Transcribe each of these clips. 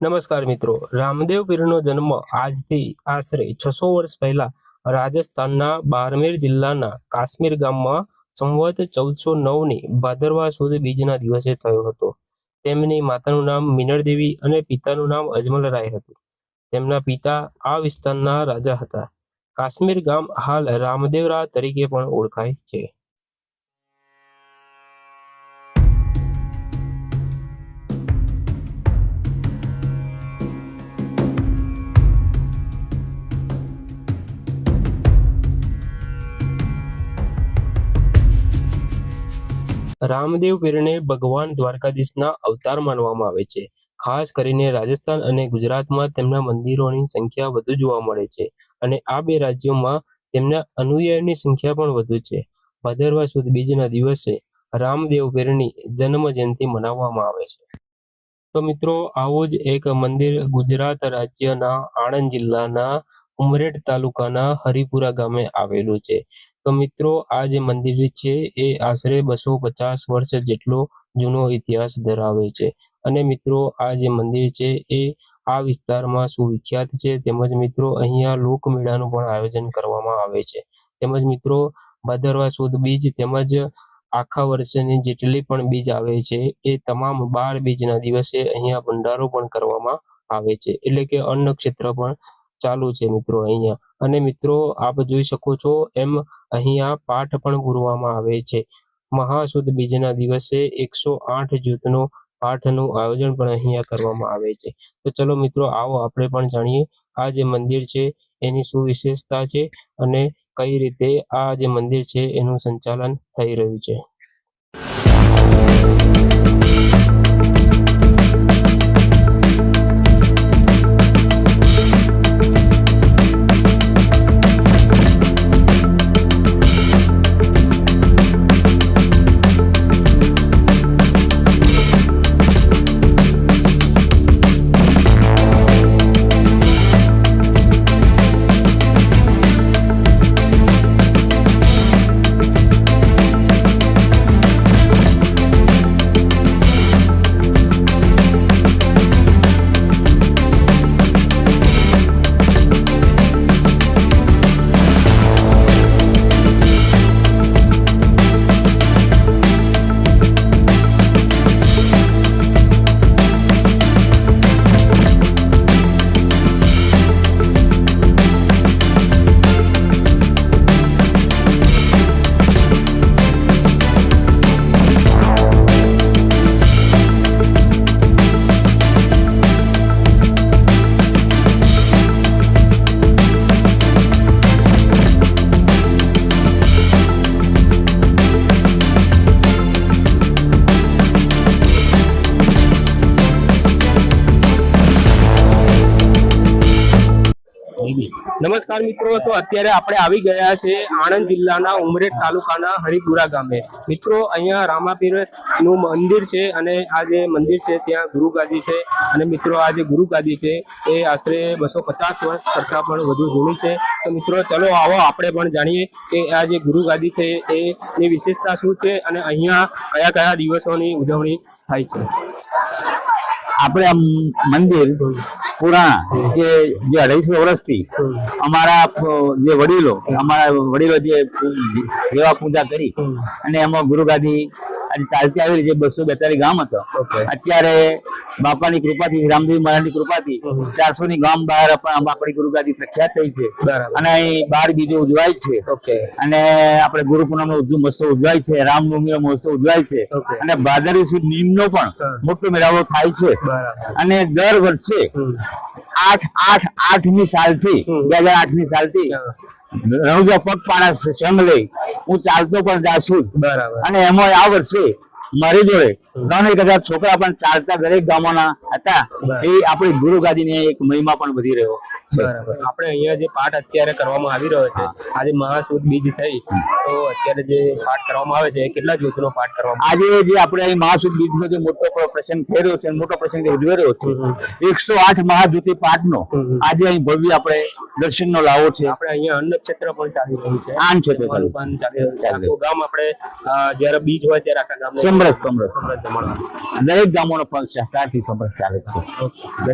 નમસ્કાર મિત્રો. રામદેવ પીરનો જન્મ આજથી આશરે છસો વર્ષ પહેલા રાજસ્થાનના બારમેર જિલ્લાના કાશ્મીર ગામમાં સંવત ચૌદસો નવની ભાદરવા સુદ બીજના દિવસે થયો હતો. તેમની માતાનું નામ મિનળદેવી અને પિતાનું નામ અજમલરાય હતું. તેમના પિતા આ વિસ્તારના રાજા હતા. કાશ્મીર ગામ હાલ રામદેવરા તરીકે પણ ઓળખાય છે. રામદેવ પીરને ભગવાન દ્વારકાધીશના અવતાર માનવામાં આવે છે. ખાસ કરીને રાજસ્થાન અને ગુજરાતમાં તેમના મંદિરોની સંખ્યા વધુ જોવા મળે છે અને આ બે રાજ્યોમાં તેમના અનુયાયીની સંખ્યા પણ વધુ છે. ભાદરવા સુદ બીજના દિવસે રામદેવ પીરની જન્મ જયંતિ મનાવવામાં આવે છે. તો મિત્રો, આવું જ એક મંદિર ગુજરાત રાજ્યના આણંદ જિલ્લાના ઉમરેઠ તાલુકાના હરિપુરા ગામે આવેલું છે. તો મિત્રો, આ જે મંદિર છે, એ આશરે બસો પચાસ વર્ષ જેટલો જૂનો ઇતિહાસ ધરાવે છે. અને મિત્રો, આ જે મંદિર છે, એ આ વિસ્તારમાં સુવિખ્યાત છે. તેમજ મિત્રો, અહીંયા લોકમેળાનું પણ આયોજન કરવામાં આવે છે. તેમજ મિત્રો, ભાદરવા સુદ બીજ તેમજ આખા વર્ષની જેટલી પણ બીજ આવે છે, એ તમામ બાર બીજના દિવસે અહીંયા ભંડારો પણ કરવામાં આવે છે. એટલે કે અન્નક્ષેત્ર પણ ચાલુ છે મિત્રો અહીંયા. અને મિત્રો, આપ જોઈ શકો છો, એમ અહીંયા પાઠ પણ પૂરવામાં આવે છે. મહાસુદ બીજના દિવસે એકસો આઠ જૂથનો પાઠનું આયોજન પણ અહીંયા કરવામાં આવે છે. તો ચલો મિત્રો, આવો આપણે પણ જાણીએ, આ જે મંદિર છે, એની શું વિશેષતા છે અને કઈ રીતે આ જે મંદિર છે, એનું સંચાલન થઈ રહ્યું છે. નમસ્કાર મિત્રો, તો અત્યારે આપણે આવી ગયા છે આણંદ જિલ્લાના ઉમરેઠ તાલુકાના હરિપુરા ગામે. મિત્રો, અહીંયા રામાપીરનું મંદિર છે અને આ જે મંદિર છે ત્યાં ગુરુગાદી છે. અને મિત્રો, આ જે ગુરુગાદી છે એ આશરે બસો પચાસ વર્ષ કરતા પણ વધુ જૂની છે. તો મિત્રો, ચલો આવો આપણે પણ જાણીએ કે આ જે ગુરુગાદી છે એની વિશેષતા શું છે અને અહીંયા કયા કયા દિવસોની ઉજવણી થાય છે. આપણે આમ મંદિર પુરાણા જે જે અઢાઈસો વર્ષથી અમારા જે વડીલો અમારા વડીલો જે સેવા પૂજા કરી અને એમાં ગુરુગાદી આજે ચાલતી આવી રહી છે બસો બેતાલીસ ગામ હતો. અત્યારે બાપાની કૃપાથી રામદેવ મહારાજની કૃપાથી ચારસો ની ગામ બહાર પણ આપણી ગુરુગાદી પ્રખ્યાત થઈ છે. અને અહીં બાર બીજો ઉજવાય છે. અને આપણે ગુરુ પૂનમ નો મહોત્સવ ઉજવાય છે રામનવમી નો મહોત્સવ ઉજવાય છે. અને ભાદરવી સુદ નિમનો પણ મોટો મેળાવો થાય છે. અને દર વર્ષે આઠ આઠ આઠની સાલથી થી બે હજાર આઠની સાલથી હા. રણુજા પગપાળા સંઘ લઈ હું ચાલતો પણ છું. બરાબર. અને એમાં આ વર્ષે મારી જોડે ત્રણ એક હજાર છોકરા પણ ચાલતા દરેક ગામોના હતા એ આપણે ગુરુ ગાદીની એક મહિમા પણ વધી રહ્યો. બરાબર. આપણે અહીંયા જે પાઠ અત્યારે કરવામાં આવી રહ્યો છે આજે મહાસુદ બીજ થઈ તો અત્યારે જે પાઠ કરવામાં આવે છે કેટલા જૂથનો પાઠ કરવામાં આજે જે આપણે અહીં મહાસુદ બીજનો જે મોટો પ્રસંગ થઈ રહ્યો છે મોટો પ્રસંગ ઉજવી રહ્યો છે એકસો આઠ મહાજ્યોતિ પાઠ નો આજે અહીં ભવ્ય આપણે દર્શનનો લાવો છે. આપણે અહીંયા અન્ન ક્ષેત્ર પણ ચાલી રહ્યું છે. આન તે પણ ચાલી રહ્યું છે. આખું ગામ આપણે જ્યારે બીજ હોય ત્યારે આખા ગામ સમરસ સમરસ દરેક ગામોનો પણ સહકારથી સમરસ ચાલે છે ઓકે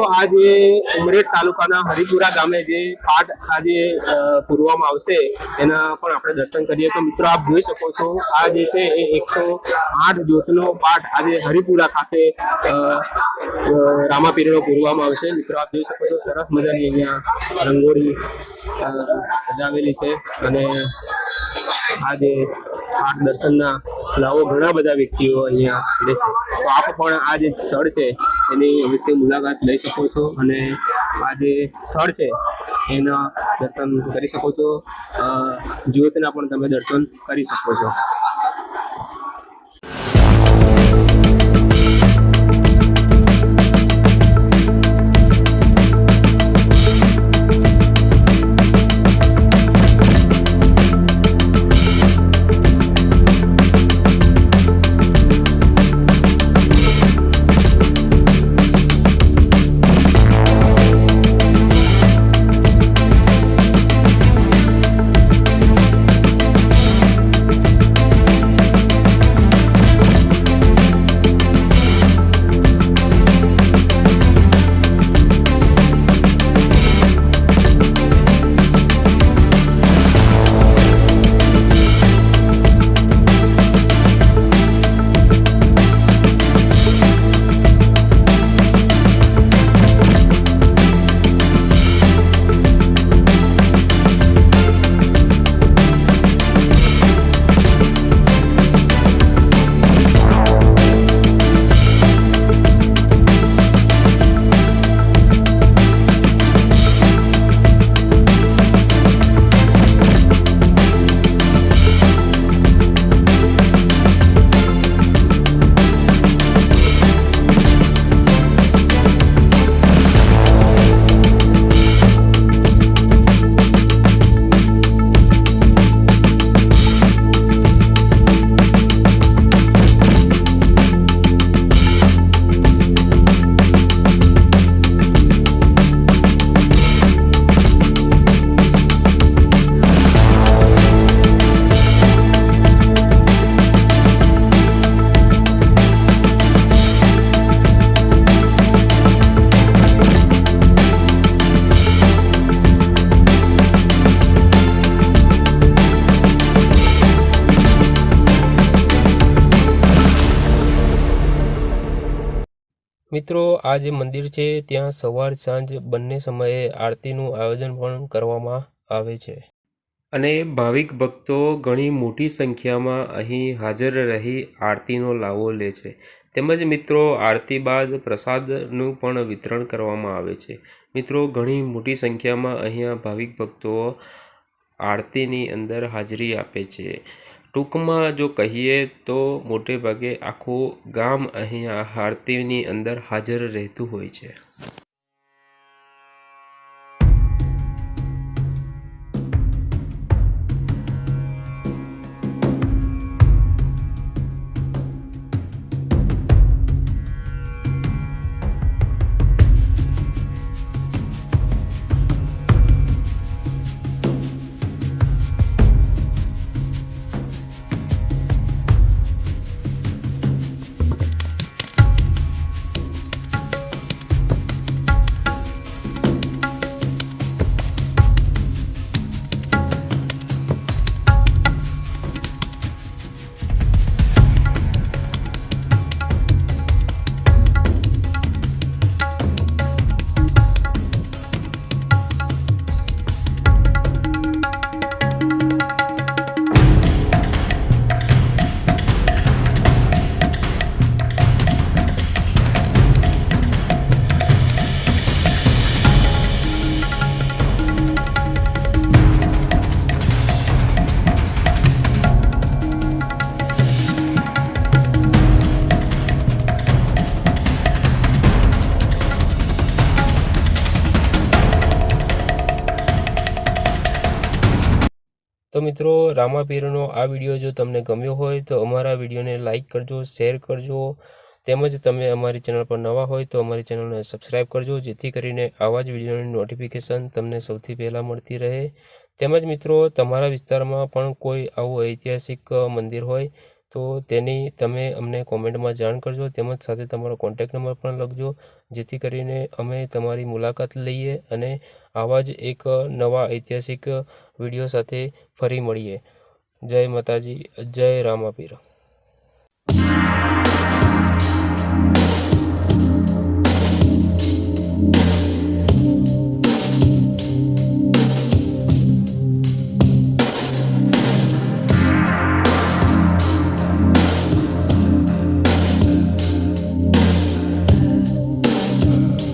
ધન્યવાદ તો મિત્રો આ જે ઉમરેઠ તાલુકાના હરિપુરા ગામે જે પાઠ આજે પૂરવામાં આવશે, એના પણ આપણે દર્શન કરીએ. તો મિત્રો, આપ જોઈ શકો છો, આ જે છે એ એકસો આઠ જ્યોતનો પાઠ આજે હરિપુરા ખાતે રામાપીરનો પૂરવામાં આવશે. મિત્રો, આપ જોઈ શકો છો, સરસ મજાની અહીંયા રંગોળી સજાવેલી છે. અને આ જે પાઠ દર્શનના લાવો ઘણા બધા વ્યક્તિઓ અહીંયા લેશે તો આપ પણ આ જે સ્થળ છે, એની અવશ્ય મુલાકાત લઈ શકો છો અને આ જે સ્થળ છે, એના દર્શન કરી શકો છો. જ્યોતના પણ તમે દર્શન કરી શકો છો. મિત્રો, આ જે મંદિર છે, ત્યાં સવાર સાંજ બંને સમયે આરતીનું આયોજન પણ કરવામાં આવે છે. અને ભાવિક ભક્તો ઘણી મોટી સંખ્યામાં અહીં હાજર રહી આરતીનો લાવો લે છે. તેમજ મિત્રો, આરતી બાદ પ્રસાદનું પણ વિતરણ કરવામાં આવે છે. મિત્રો, ઘણી મોટી સંખ્યામાં અહીંયા ભાવિક ભક્તો આરતીની અંદર હાજરી આપે છે. ટૂંકમાં જો કહીએ તો મોટે ભાગે આખું ગામ અહીંયા આરતીની અંદર હાજર રહેતું હોય છે. તો મિત્રો રામાપીરનો આ વીડિયો જો તમને ગમ્યો હોય તો અમારા વિડીયોને લાઇક કરજો, શેર કરજો, તેમજ તમે અમારી ચેનલ પર નવા હોય તો અમારી ચેનલને સબસ્ક્રાઈબ કરજો, જેથી કરીને આવા જ વિડીયોની નોટિફિકેશન તમને સૌથી પહેલાં મળતી રહે. તેમજ મિત્રો, તમારા વિસ્તારમાં પણ કોઈ આવું ઐતિહાસિક મંદિર હોય તો તેની તમે અમને કોમેન્ટમાં જાણ કરજો, તેમજ સાથે તમારો કોન્ટેક્ટ નંબર પણ લખજો, જેથી કરીને અમે તમારી મુલાકાત લઈએ અને આવા જ એક નવા ઐતિહાસિક વીડિયો સાથે ફરી મળીએ. જય માતાજી, જય રામાપીર